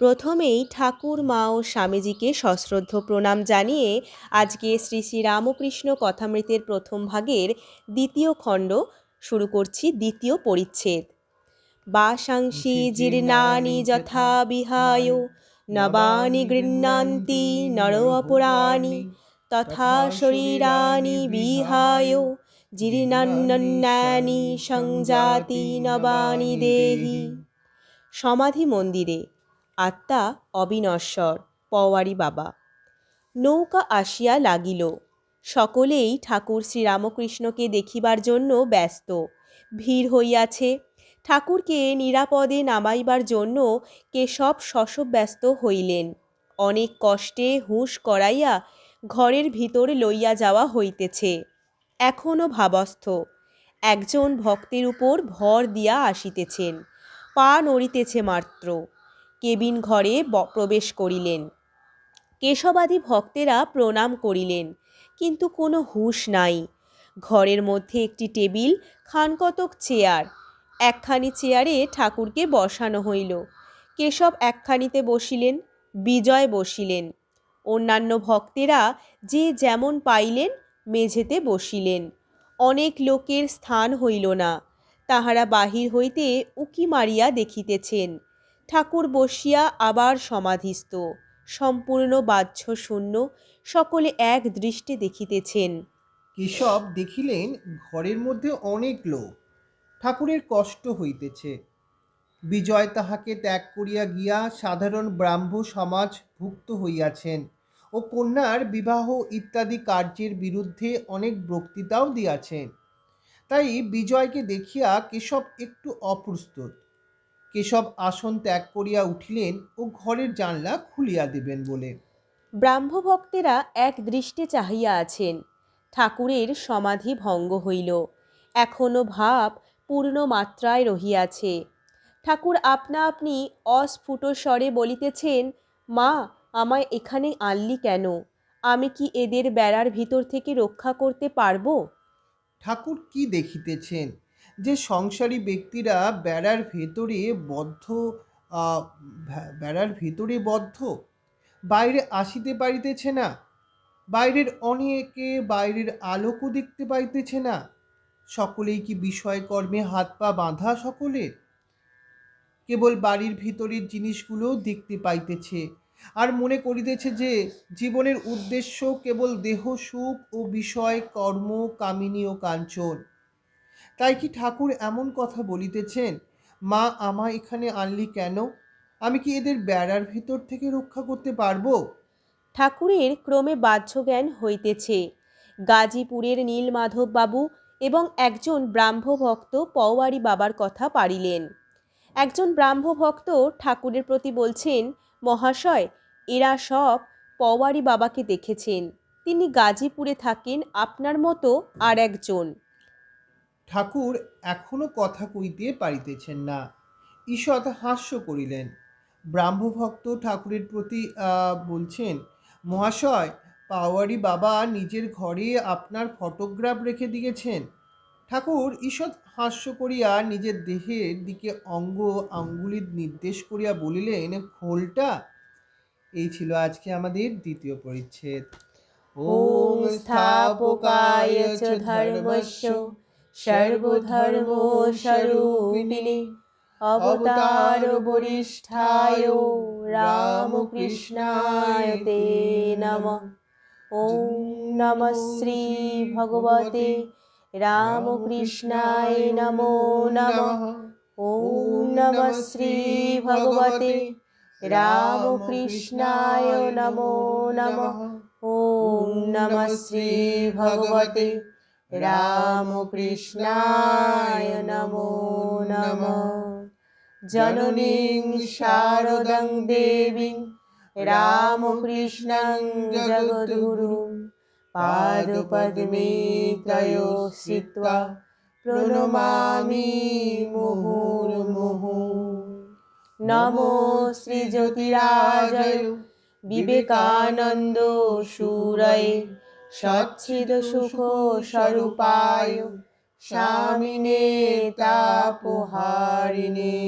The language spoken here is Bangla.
প্রথমেই ঠাকুর মা ও স্বামীজিকে সশ্রদ্ধ প্রণাম জানিয়ে আজকে শ্রী শ্রী রামকৃষ্ণ কথামৃতের প্রথম ভাগের দ্বিতীয় খণ্ড শুরু করছি দ্বিতীয় পরিচ্ছেদ। বাসাংসি জীর্ণানি যথা বিহায় নবানি গৃহ্ণান্তি নর অপরাণি তথা শরীরানি বিহায় জীর্ণান্যানি সংজাতি নবানি দেহি। সমাধি মন্দিরে আত্মা অবিনশ্বর, পওয়ারি বাবা। নৌকা আসিয়া লাগিল। সকলেই ঠাকুর শ্রীরামকৃষ্ণকে দেখিবার জন্য ব্যস্ত। ভিড় হইয়াছে। ঠাকুরকে নিরাপদে নামাইবার জন্য কেশব শশব ব্যস্ত হইলেন। অনেক কষ্টে হুঁশ করাইয়া ঘরের ভিতর লইয়া যাওয়া হইতেছে। এখনও ভাবস্থ। একজন ভক্তের উপর ভর দিয়া আসিতেছেন। পা নড়িতেছে মাত্র। কেবিন ঘরে প্রবেশ করিলেন। কেশবাদি ভক্তেরা প্রণাম করিলেন, কিন্তু কোনো হুঁশ নাই। ঘরের মধ্যে একটি টেবিল, খানকতক চেয়ার, একখানি চেয়ারে ঠাকুরকে বসানো হইল। কেশব একখানিতে বসিলেন, বিজয় বসিলেন। অন্যান্য ভক্তেরা যে যেমন পাইলেন, মেঝেতে বসিলেন। অনেক লোকের স্থান হইল না। তাহারা বাহির হইতে উকি মারিয়া দেখিতেছেন। ঠাকুর বসিয়া আবার সমাধিস্থ। সম্পূর্ণ বাহ্য শূন্য, সকলে এক দৃষ্টি দেখিতেছেন। কেশব দেখিলেন ঘরের মধ্যে অনেক লোক। ঠাকুরের কষ্ট হইতেছে। বিজয় তাহাকে ত্যাগ করিয়া গিয়া সাধারণ ব্রাহ্ম সমাজ ভুক্ত হইয়াছেন ও কন্যার বিবাহ ইত্যাদি কার্যের বিরুদ্ধে অনেক বক্তৃতাও দিয়াছেন। তাই বিজয়কে দেখিয়া কেশব একটু অপ্রস্তুত। কেশব আসন ত্যাগ করিয়া উঠিলেন ও ঘরের জানলা খুলিয়া দেবেন বলে। ব্রাহ্মভক্তেরা এক দৃষ্টে চাহিয়া আছেন। ঠাকুরের সমাধি ভঙ্গ হইল। এখনও ভাব পূর্ণ মাত্রায় রহিয়াছে। ঠাকুর আপনা আপনি অস্ফুট স্বরে বলিতেছেন মা আমায় এখানে আনলি কেন? আমি কি এদের বেড়ার ভিতর থেকে রক্ষা করতে পারব? ঠাকুর কি দেখিতেছেন? যে সংসারী ব্যক্তিরা বেড়ার ভেতরে বদ্ধ বেড়ার ভেতরে বদ্ধ, বাইরে আসিতে পারিতেছে না, বাইরের অনেকে বাইরের আলোকও দেখতে পাইতেছে না, সকলেই কি বিষয় কর্মে হাত পা বাঁধা সকলের? কেবল বাড়ির ভিতরের জিনিসগুলো দেখতে পাইতেছে, আর মনে করিতেছে যে জীবনের উদ্দেশ্য কেবল দেহ, সুখ ও বিষয়, কর্ম, কামিনী ও কাঞ্চন। তাই কি ঠাকুর এমন কথা বলিতেছেন? মা আমায় এখানে আনলি কেন? আমি কি এদের বেড়ার ভিতর থেকে রক্ষা করতে পারব? ঠাকুরের ক্রমে বাহ্য জ্ঞান হইতেছে। গাজীপুরের নীলমাধব বাবু এবং একজন ব্রাহ্মভক্ত পওয়ারি বাবার কথা পারিলেন। একজন ব্রাহ্মভক্ত ঠাকুরের প্রতি বলছেন, মহাশয়, এরা সব পওয়ারি বাবাকে দেখেছেন। তিনি গাজীপুরে থাকেন আপনার মতো আর একজন। ঠাকুর এখনও কথা কইতে পারিতেছেন না। ঈষৎ হাস্য করিলেন। ব্রাহ্মভক্ত ঠাকুরের প্রতি বলছেন, মহাশয়, পাওয়ারি বাবা নিজের ঘরে আপনার ফটোগ্রাফ রেখে দিয়েছেন। ঠাকুর ঈষৎ হাস্য করিয়া নিজের দেহের দিকে অঙ্গ আঙ্গুলির নির্দেশ করিয়া বলিলেন, খোলটা? এই ছিল আজকে আমাদের দ্বিতীয় পরিচ্ছেদ। ওম স্থাপকায় ধর্মস্য। সর্বধর্ম স্বরূপিণে অবতার বরিষ্ঠায় রামকৃষ্ণায় তে নমঃ। ওম নমঃ শ্রী ভগবতে রামকৃষ্ণায় নমো নমঃ। ওম নমঃ শ্রী ভগবতে রামকৃষ্ণায় নমো নমঃ। ওম নমঃ শ্রী ভগবতে রামকৃষ্ণায় নমো নমঃ। জননীং শারদং দেবীং রামকৃষ্ণং জগদ্গুরুং। পাদপদ্মে ত্রয়ো শ্রিত্বা প্রণমামি মুহুর্মুহু। নমো শ্রীজ্যোতিরাজয়। বিবেকানন্দ সুরয়ে সচ্ছিদ সুখ স্বরূপায় স্বামিনে তাপহারিণে।